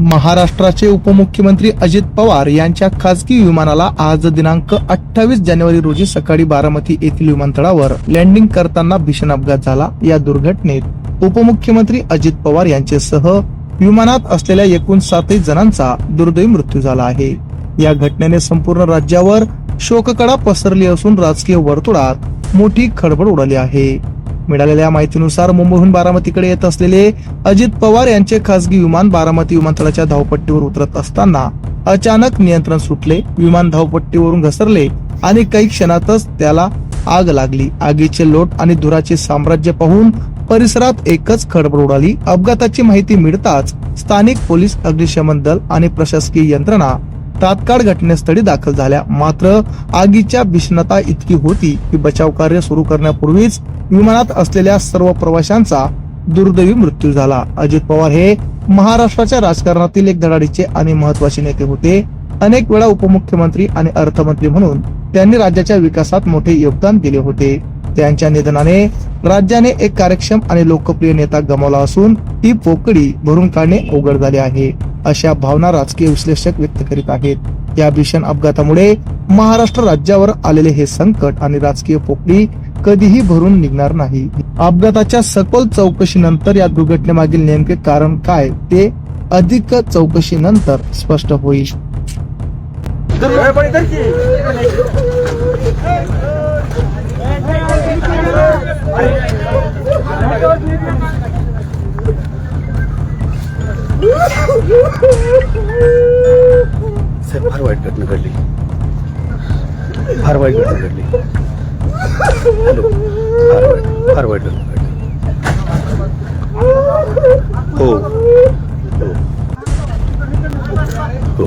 महाराष्ट्राचे उपमुख्यमंत्री अजित पवार यांच्या खासगी विमानाला आज दिनांक अठ्ठावीस जानेवारी रोजी सकाळी बारामती येथील विमानतळावर लँडिंग करताना भीषण अपघात झाला. या दुर्घटनेत उपमुख्यमंत्री अजित पवार यांच्यासह विमानात असलेल्या एकूण सातही जणांचा दुर्दैवी मृत्यू झाला आहे. या घटनेने संपूर्ण राज्यावर शोककडा पसरली असून राजकीय वर्तुळात मोठी खळबळ उडाली आहे. मिळालेल्या माहितीनुसार मुंबईहून बारामतीकडे येत असलेले अजित पवार यांचे खासगी विमान बारामती विमानतळाच्या धावपट्टीवर उतरत असताना अचानक नियंत्रण सुटले. विमान धावपट्टीवरून घसरले आणि काही क्षणातच त्याला आग लागली. आगीचे लोट आणि धुराचे साम्राज्य पाहून परिसरात एकच खडबड उडाली. अपघाताची माहिती मिळताच स्थानिक पोलीस अग्निशमन दल आणि प्रशासकीय यंत्रणा तात्काळ घटनास्थळी दाखल झाल्या. मात्र आगीच्या भीषणता इतकी होती की बचाव कार्य सुरू करण्यापूर्वीच विमानात असलेल्या सर्व प्रवाशांचा दुर्दैवी मृत्यू झाला. अजित पवार हे महाराष्ट्राच्या राजकारणातील एक धडाडीचे आणि महत्त्वाचे नेते होते. अनेक वेळा उपमुख्यमंत्री आणि अर्थमंत्री म्हणून त्यांनी राज्याच्या विकासात मोठे योगदान दिले होते. त्यांच्या निधनाने राज्याने एक कार्यक्षम आणि लोकप्रिय नेता गमावला असून ही पोकळी भरून काढणे अवघड झाले आहे. अशा भावना राजकीय विश्लेषक व्यक्त करीत आहेत. या भीषण अपघातामुळे महाराष्ट्र राज्यावर आलेले हे संकट आणि राजकीय पोकळी कधीही भरून निघणार नाही. अपघाताच्या सखोल चौकशीनंतर या दुर्घटनेमागील नेमके कारण काय ते अधिक चौकशीनंतर स्पष्ट होईल. साहेब फार वाईट घटना घडली. फार वाईट घटना घडली. हॅलो फार वाईट फार वाईट घटना घडली. हो हो हो.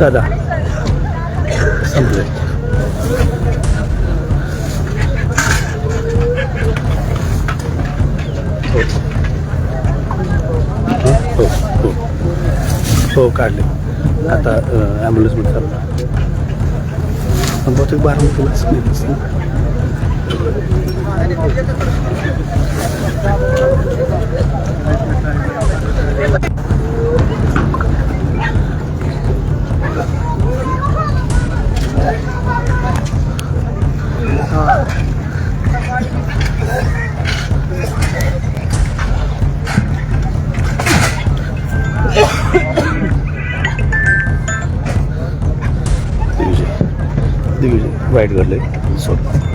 दादा संपलंय हो हो हो हो काढले आता ॲम्ब्युलन्समध्ये चालू पण बहुतेक बारामतीलाच नाही à. division division wide girl like this one